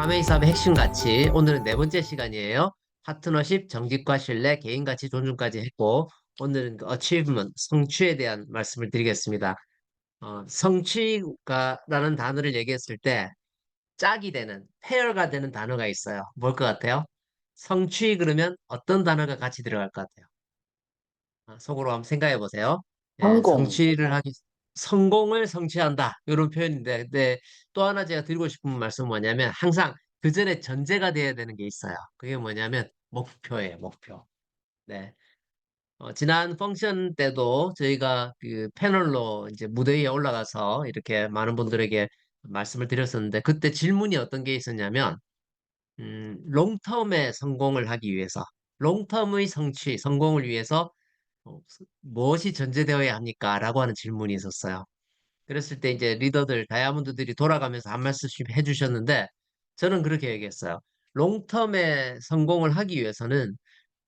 아메이 사업의 핵심 가치 오늘은 네 번째 시간이에요. 파트너십, 정직과 신뢰, 개인 가치 존중까지 했고 오늘은 그 achievement, 성취에 대한 말씀을 드리겠습니다. 어, 성취가라는 단어를 얘기했을 때 짝이 되는, 페어가 되는 단어가 있어요. 뭘 것 같아요? 성취 그러면 어떤 단어가 같이 들어갈 것 같아요? 아, 속으로 한번 생각해 보세요. 예, 성공, 성취를 하기, 성공을 성취한다. 이런 표현인데, 근데 또 하나 제가 드리고 싶은 말씀은 뭐냐면, 항상 그 전에 전제가 돼야 되는 게 있어요. 그게 뭐냐면, 목표예요, 목표. 네. 어, 지난 펑션 때도 저희가 그 패널로 이제 무대 위에 올라가서 이렇게 많은 분들에게 말씀을 드렸었는데, 그때 질문이 어떤 게 있었냐면, 음, 롱텀의 성공을 하기 위해서, 롱텀의 성취, 성공을 위해서 어, 무엇이 전제되어야 합니까? 라고 하는 질문이 있었어요. 그랬을 때 이제 리더들, 다이아몬드들이 돌아가면서 한 말씀씩 해주셨는데, 저는 그렇게 얘기했어요. 롱텀에 성공을 하기 위해서는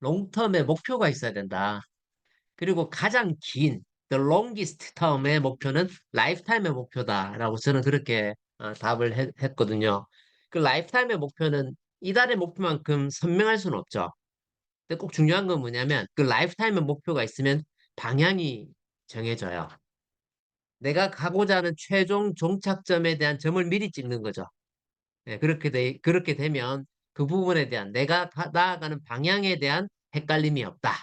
롱텀의 목표가 있어야 된다. 그리고 가장 긴, the longest term의 목표는 라이프타임의 목표다라고 저는 그렇게 어, 답을 했, 했거든요. 그 라이프타임의 목표는 이달의 목표만큼 선명할 수는 없죠. 근데 꼭 중요한 건 뭐냐면 그 라이프타임의 목표가 있으면 방향이 정해져요. 내가 가고자 하는 최종 종착점에 대한 점을 미리 찍는 거죠. 예, 그렇게 돼, 그렇게 되면 그 부분에 대한 내가 가- 나아가는 방향에 대한 헷갈림이 없다.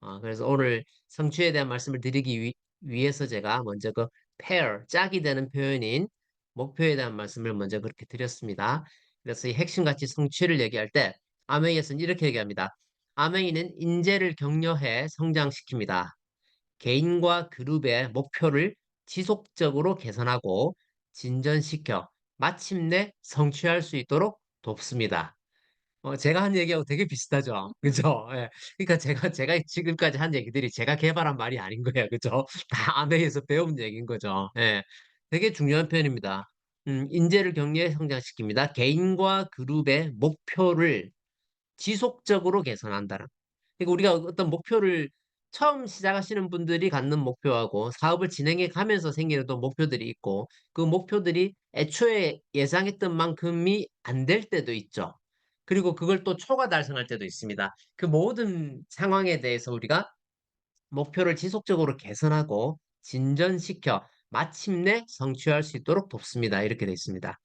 어, 그래서 오늘 성취에 대한 말씀을 드리기 위, 위해서 제가 먼저 그 pair, 짝이 되는 표현인 목표에 대한 말씀을 먼저 그렇게 드렸습니다. 그래서 이 핵심 가치 성취를 얘기할 때 아메이에서는 이렇게 얘기합니다. 아메이는 인재를 격려해 성장시킵니다. 개인과 그룹의 목표를 지속적으로 개선하고 진전시켜 마침내 성취할 수 있도록 돕습니다. 어, 제가 한 얘기하고 되게 비슷하죠. 그죠? 예. 그러니까 제가, 제가 지금까지 한 얘기들이 제가 개발한 말이 아닌 거예요. 그죠? 다 아메이에서 배운 얘기인 거죠. 예. 되게 중요한 표현입니다. 음, 인재를 격려해 성장시킵니다. 개인과 그룹의 목표를 지속적으로 개선한다는. 그러니까 우리가 어떤 목표를 처음 시작하시는 분들이 갖는 목표하고 사업을 진행해 가면서 생기는 또 목표들이 있고 그 목표들이 애초에 예상했던 만큼이 안 될 때도 있죠. 그리고 그걸 또 초과 달성할 때도 있습니다. 그 모든 상황에 대해서 우리가 목표를 지속적으로 개선하고 진전시켜 마침내 성취할 수 있도록 돕습니다. 이렇게 되어 있습니다.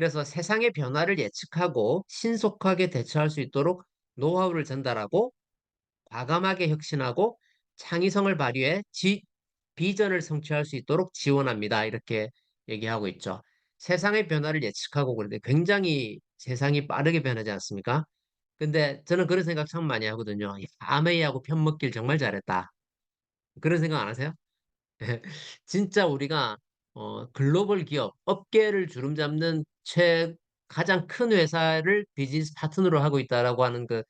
그래서 세상의 변화를 예측하고 신속하게 대처할 수 있도록 노하우를 전달하고 과감하게 혁신하고 창의성을 발휘해 지, 비전을 성취할 수 있도록 지원합니다. 이렇게 얘기하고 있죠. 세상의 변화를 예측하고 그런데 굉장히 세상이 빠르게 변하지 않습니까? 근데 저는 그런 생각 참 많이 하거든요. 야, 아메이하고 편먹길 정말 잘했다. 그런 생각 안 하세요? 진짜 우리가 어, 글로벌 기업, 업계를 주름 잡는 최 가장 큰 회사를 비즈니스 파트너로 하고 있다라고 하는 그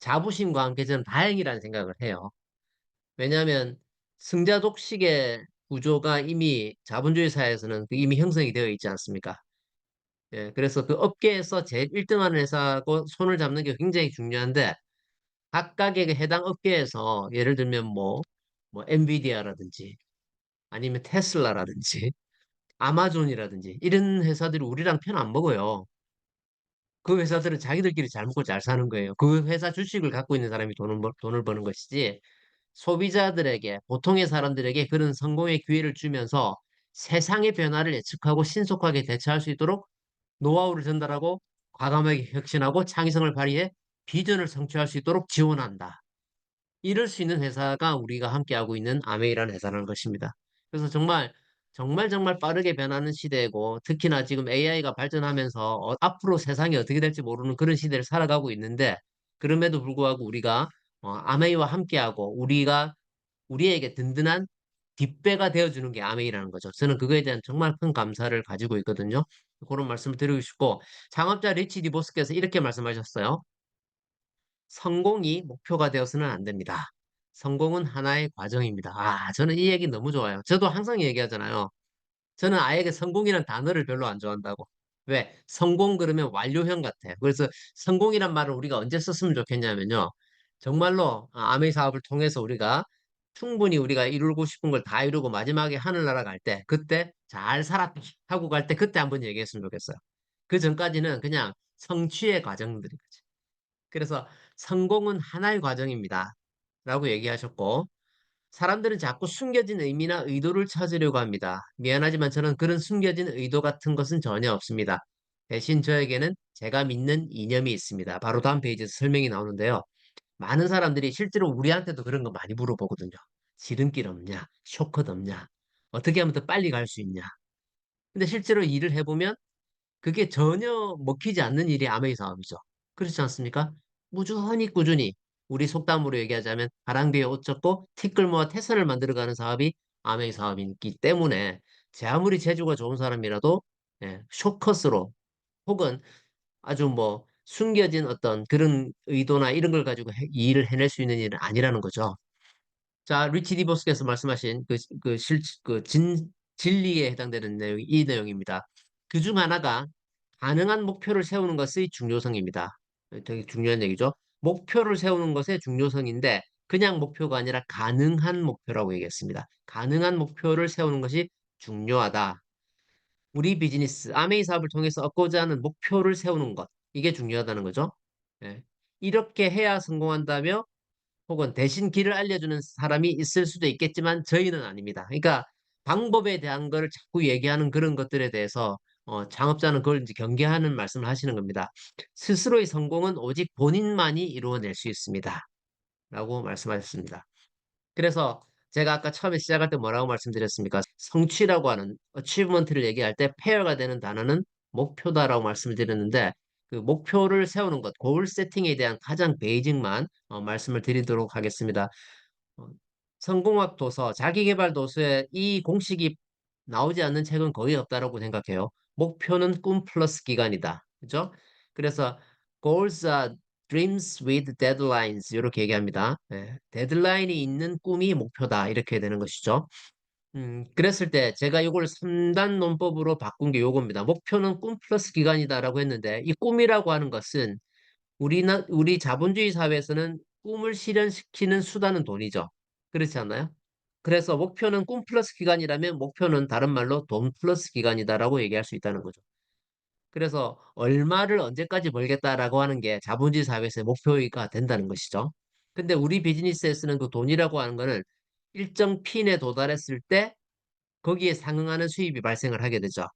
자부심과 함께 저는 다행이라는 생각을 해요. 왜냐하면 승자 독식의 구조가 이미 자본주의 사회에서는 그 이미 형성이 되어 있지 않습니까? 예, 그래서 그 업계에서 제일 1등하는 회사하고 손을 잡는 게 굉장히 중요한데 각각의 그 해당 업계에서 예를 들면 뭐, 뭐 엔비디아라든지 아니면 테슬라라든지 아마존이라든지 이런 회사들이 우리랑 편 안 먹어요. 그 회사들은 자기들끼리 잘 먹고 잘 사는 거예요. 그 회사 주식을 갖고 있는 사람이 돈을, 벌- 돈을 버는 것이지 소비자들에게, 보통의 사람들에게 그런 성공의 기회를 주면서 세상의 변화를 예측하고 신속하게 대처할 수 있도록 노하우를 전달하고 과감하게 혁신하고 창의성을 발휘해 비전을 성취할 수 있도록 지원한다. 이럴 수 있는 회사가 우리가 함께하고 있는 아메이라는 회사라는 것입니다. 그래서 정말 정말 정말 빠르게 변하는 시대고 특히나 지금 AI가 발전하면서 어, 앞으로 세상이 어떻게 될지 모르는 그런 시대를 살아가고 있는데 그럼에도 불구하고 우리가 어, 아메이와 함께하고 우리가 우리에게 든든한 뒷배가 되어주는 게 아메이라는 거죠. 저는 그거에 대한 정말 큰 감사를 가지고 있거든요. 그런 말씀을 드리고 싶고 창업자 리치 디보스께서 이렇게 말씀하셨어요. 성공이 목표가 되어서는 안 됩니다. 성공은 하나의 과정입니다. 아, 저는 이 얘기 너무 좋아요. 저도 항상 얘기하잖아요. 저는 아예 그 성공이라는 단어를 별로 안 좋아한다고. 왜? 성공 그러면 완료형 같아요. 그래서 성공이란 말을 우리가 언제 썼으면 좋겠냐면요. 정말로 아, 아메이 사업을 통해서 우리가 충분히 우리가 이루고 싶은 걸 다 이루고 마지막에 하늘나라 갈 때, 그때 잘 살았다 하고 갈 때 그때 한번 얘기했으면 좋겠어요. 그 전까지는 그냥 성취의 과정들인 거지. 그래서 성공은 하나의 과정입니다. 라고 얘기하셨고, 사람들은 자꾸 숨겨진 의미나 의도를 찾으려고 합니다. 미안하지만 저는 그런 숨겨진 의도 같은 것은 전혀 없습니다. 대신 저에게는 제가 믿는 이념이 있습니다. 바로 다음 페이지에서 설명이 나오는데요. 많은 사람들이 실제로 우리한테도 그런 거 많이 물어보거든요. 지름길 없냐? 쇼컷 없냐? 어떻게 하면 더 빨리 갈 수 있냐? 근데 실제로 일을 해보면 그게 전혀 먹히지 않는 일이 아메이 사업이죠. 그렇지 않습니까? 꾸준히 꾸준히 우리 속담으로 얘기하자면 가랑비에 옷 젖고 티끌 모아 태산을 만들어가는 사업이 아메이 사업이기 때문에 제 아무리 재주가 좋은 사람이라도 예, 쇼컷으로 혹은 아주 뭐 숨겨진 어떤 그런 의도나 이런 걸 가지고 해- 이 일을 해낼 수 있는 일은 아니라는 거죠. 자, 리치 디버스께서 말씀하신 그, 그 실, 그 진, 진리에 해당되는 내용이 이 내용입니다. 그 중 하나가 가능한 목표를 세우는 것의 중요성입니다. 되게 중요한 얘기죠. 목표를 세우는 것의 중요성인데 그냥 목표가 아니라 가능한 목표라고 얘기했습니다. 가능한 목표를 세우는 것이 중요하다. 우리 비즈니스, 아메이 사업을 통해서 얻고자 하는 목표를 세우는 것. 이게 중요하다는 거죠. 예. 이렇게 해야 성공한다며 혹은 대신 길을 알려주는 사람이 있을 수도 있겠지만 저희는 아닙니다. 그러니까 방법에 대한 거를 자꾸 얘기하는 그런 것들에 대해서 어, 창업자는 그걸 이제 경계하는 말씀을 하시는 겁니다. 스스로의 성공은 오직 본인만이 이루어낼 수 있습니다. 라고 말씀하셨습니다. 그래서 제가 아까 처음에 시작할 때 뭐라고 말씀드렸습니까? 성취라고 하는 achievement를 얘기할 때 페어가 되는 단어는 목표다라고 말씀을 드렸는데 그 목표를 세우는 것, 고울 세팅에 대한 가장 베이직만 어, 말씀을 드리도록 하겠습니다. 어, 성공학 도서, 자기계발 도서에 이 공식이 나오지 않는 책은 거의 없다라고 생각해요. 목표는 꿈 플러스 기간이다. 그죠? 그래서 goals are dreams with deadlines 이렇게 얘기합니다. 예, 데드라인이 있는 꿈이 목표다 이렇게 되는 것이죠. 음, 그랬을 때 제가 이걸 3단 논법으로 바꾼 게 요겁니다. 목표는 꿈 플러스 기간이다라고 했는데 이 꿈이라고 하는 것은 우리나 우리 자본주의 사회에서는 꿈을 실현시키는 수단은 돈이죠. 그렇지 않나요? 그래서 목표는 꿈 플러스 기간이라면 목표는 다른 말로 돈 플러스 기간이다라고 얘기할 수 있다는 거죠. 그래서 얼마를 언제까지 벌겠다라고 하는 게 자본주의 사회에서의 목표가 된다는 것이죠. 근데 우리 비즈니스에서는 그 돈이라고 하는 거는 일정 핀에 도달했을 때 거기에 상응하는 수입이 발생을 하게 되죠.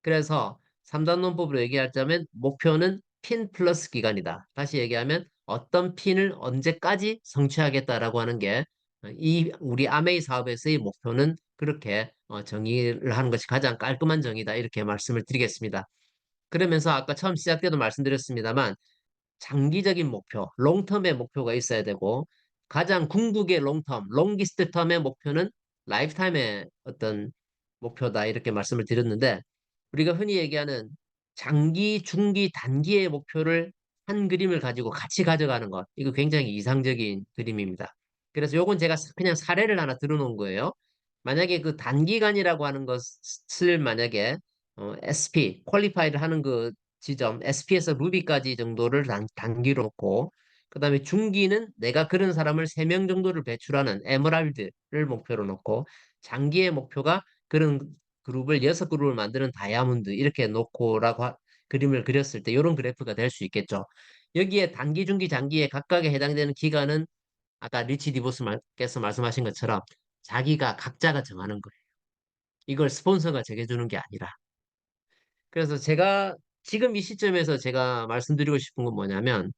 그래서 3단 논법으로 얘기하자면 목표는 핀 플러스 기간이다. 다시 얘기하면 어떤 핀을 언제까지 성취하겠다라고 하는 게 이 우리 아메이 사업에서의 목표는 그렇게 어, 정의를 하는 것이 가장 깔끔한 정의다. 이렇게 말씀을 드리겠습니다. 그러면서 아까 처음 시작 때도 말씀드렸습니다만 장기적인 목표, 롱텀의 목표가 있어야 되고 가장 궁극의 롱텀, 롱기스트 텀의 목표는 라이프타임의 어떤 목표다 이렇게 말씀을 드렸는데 우리가 흔히 얘기하는 장기, 중기, 단기의 목표를 한 그림을 가지고 같이 가져가는 것 이거 굉장히 이상적인 그림입니다. 그래서 요건 제가 그냥 사례를 하나 들어놓은 거예요. 만약에 그 단기간이라고 하는 것을 만약에 어, SP, 퀄리파이를 하는 그 지점, SP에서 루비까지 정도를 단, 단기로 놓고, 그 다음에 중기는 내가 그런 사람을 3명 정도를 배출하는 에메랄드를 목표로 놓고, 장기의 목표가 그런 그룹을, 여섯 그룹을 만드는 다이아몬드, 이렇게 놓고라고 하- 그림을 그렸을 때 이런 그래프가 될 수 있겠죠. 여기에 단기, 중기, 장기에 각각에 해당되는 기간은 아까 리치 디보스께서 말씀하신 것처럼 자기가 각자가 정하는 거예요. 이걸 스폰서가 정해주는 게 아니라. 그래서 제가 지금 이 시점에서 제가 말씀드리고 싶은 건 뭐냐면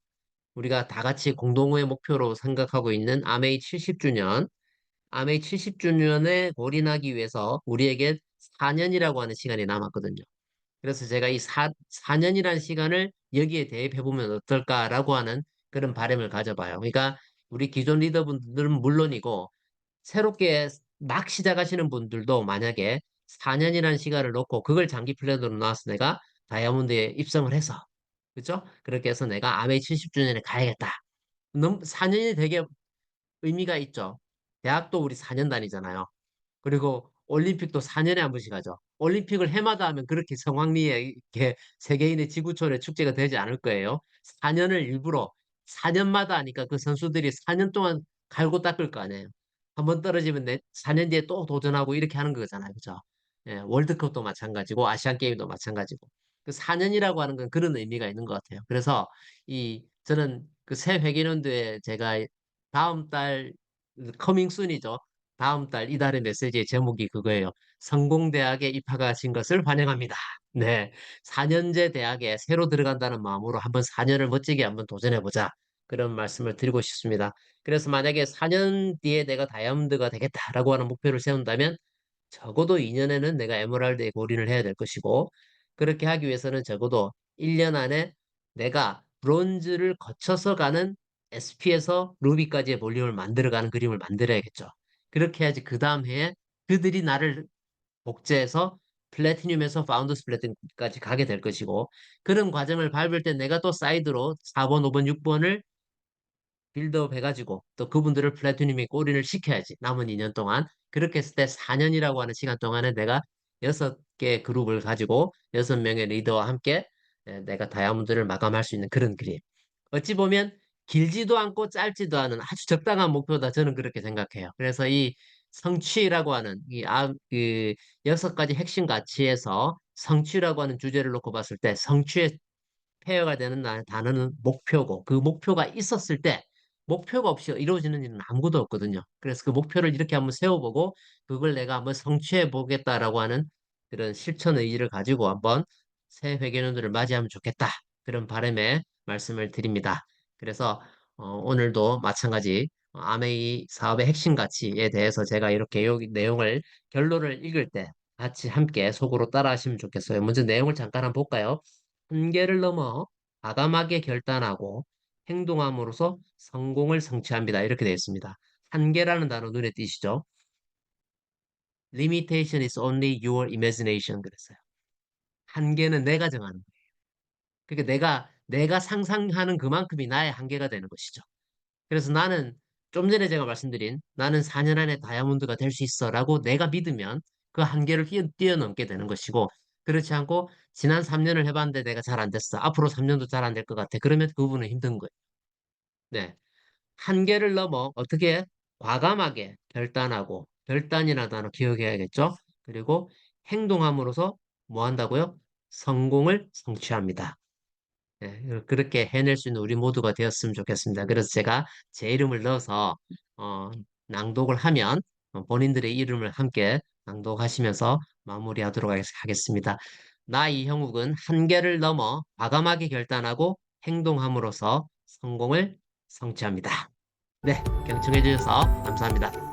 우리가 다 같이 공동의 목표로 생각하고 있는 아메이 70주년, 아메이 70주년에 골인하기 위해서 우리에게 4년이라고 하는 시간이 남았거든요. 그래서 제가 이 4, 4년이라는 시간을 여기에 대입해보면 어떨까라고 하는 그런 바람을 가져봐요. 그러니까 우리 기존 리더분들은 물론이고 새롭게 막 시작하시는 분들도 만약에 4년이라는 시간을 놓고 그걸 장기 플랜으로 나와서 내가 다이아몬드에 입성을 해서 그죠? 그렇게 해서 내가 아메이 70주년에 가야겠다. 너무 4년이 되게 의미가 있죠. 대학도 우리 4년 다니잖아요. 그리고 올림픽도 4년에 한 번씩 하죠. 올림픽을 해마다 하면 그렇게 성황리에 이렇게 세계인의 지구촌의 축제가 되지 않을 거예요. 4년을 일부러 4년마다 하니까 그 선수들이 4년 동안 갈고 닦을 거 아니에요. 한 번 떨어지면 내 4년 뒤에 또 도전하고 이렇게 하는 거잖아요. 그죠? 예, 월드컵도 마찬가지고 아시안 게임도 마찬가지고. 그 4년이라고 하는 건 그런 의미가 있는 것 같아요. 그래서 이 저는 그 새 회계연도에 제가 다음 달 커밍 순이죠. 다음 달 이달의 메시지의 제목이 그거예요. 성공대학에 입학하신 것을 환영합니다. 네. 4년제 대학에 새로 들어간다는 마음으로 한번 4년을 멋지게 한번 도전해보자. 그런 말씀을 드리고 싶습니다. 그래서 만약에 4년 뒤에 내가 다이아몬드가 되겠다라고 하는 목표를 세운다면 적어도 2년에는 내가 에메랄드에 골인을 해야 될 것이고 그렇게 하기 위해서는 적어도 1년 안에 내가 브론즈를 거쳐서 가는 SP에서 루비까지의 볼륨을 만들어가는 그림을 만들어야겠죠. 그렇게 해야지 그 다음 해에 그들이 나를 복제해서 플래티늄에서 파운더스 플래티넘까지 가게 될 것이고 그런 과정을 밟을 때 내가 또 사이드로 4번, 5번, 6번을 빌드업 해가지고 또 그분들을 플래티늄에 골인을 시켜야지 남은 2년 동안. 그렇게 했을 때 4년이라고 하는 시간 동안에 내가 여섯 개 그룹을 가지고 여섯 명의 리더와 함께 에, 내가 다이아몬드를 마감할 수 있는 그런 그림. 어찌 보면 길지도 않고 짧지도 않은 아주 적당한 목표다 저는 그렇게 생각해요. 그래서 이 성취라고 하는 이 아, 그 여섯 가지 핵심 가치에서 성취라고 하는 주제를 놓고 봤을 때 성취의 페어가 되는 나- 단어는 목표고 그 목표가 있었을 때 목표가 없이 이루어지는 일은 아무것도 없거든요. 그래서 그 목표를 이렇게 한번 세워보고 그걸 내가 한번 성취해 보겠다라고 하는 그런 실천 의지를 가지고 한번 새 회계년도를 맞이하면 좋겠다. 그런 바람에 말씀을 드립니다. 그래서 어, 오늘도 마찬가지 어, 아메이 사업의 핵심 가치에 대해서 제가 이렇게 요 내용을 결론을 읽을 때 같이 함께 속으로 따라 하시면 좋겠어요. 먼저 내용을 잠깐 한번 볼까요? 한계를 넘어 과감하게 결단하고 행동함으로써 성공을 성취합니다. 이렇게 되어 있습니다. 한계라는 단어 눈에 띄시죠? Limitation is only your imagination 그랬어요. 한계는 내가 정하는 거예요. 그러니까 내가 내가 상상하는 그만큼이 나의 한계가 되는 것이죠. 그래서 나는 좀 전에 제가 말씀드린 나는 4년 안에 다이아몬드가 될 수 있어 라고 내가 믿으면 그 한계를 뛰어, 뛰어넘게 되는 것이고 그렇지 않고 지난 3년을 해봤는데 내가 잘 안 됐어. 앞으로 3년도 잘 안 될 것 같아. 그러면 그 부분은 힘든 거예요. 네. 한계를 넘어 어떻게 과감하게 결단하고 결단이라는 단어 기억해야겠죠? 그리고 행동함으로써 뭐 한다고요? 성공을 성취합니다. 네, 그렇게 해낼 수 있는 우리 모두가 되었으면 좋겠습니다. 그래서 제가 제 이름을 넣어서 어, 낭독을 하면 어, 본인들의 이름을 함께 낭독하시면서 마무리하도록 하겠- 하겠습니다. 나 이형욱은 한계를 넘어 과감하게 결단하고 행동함으로써 성공을 성취합니다. 네, 경청해 주셔서 감사합니다.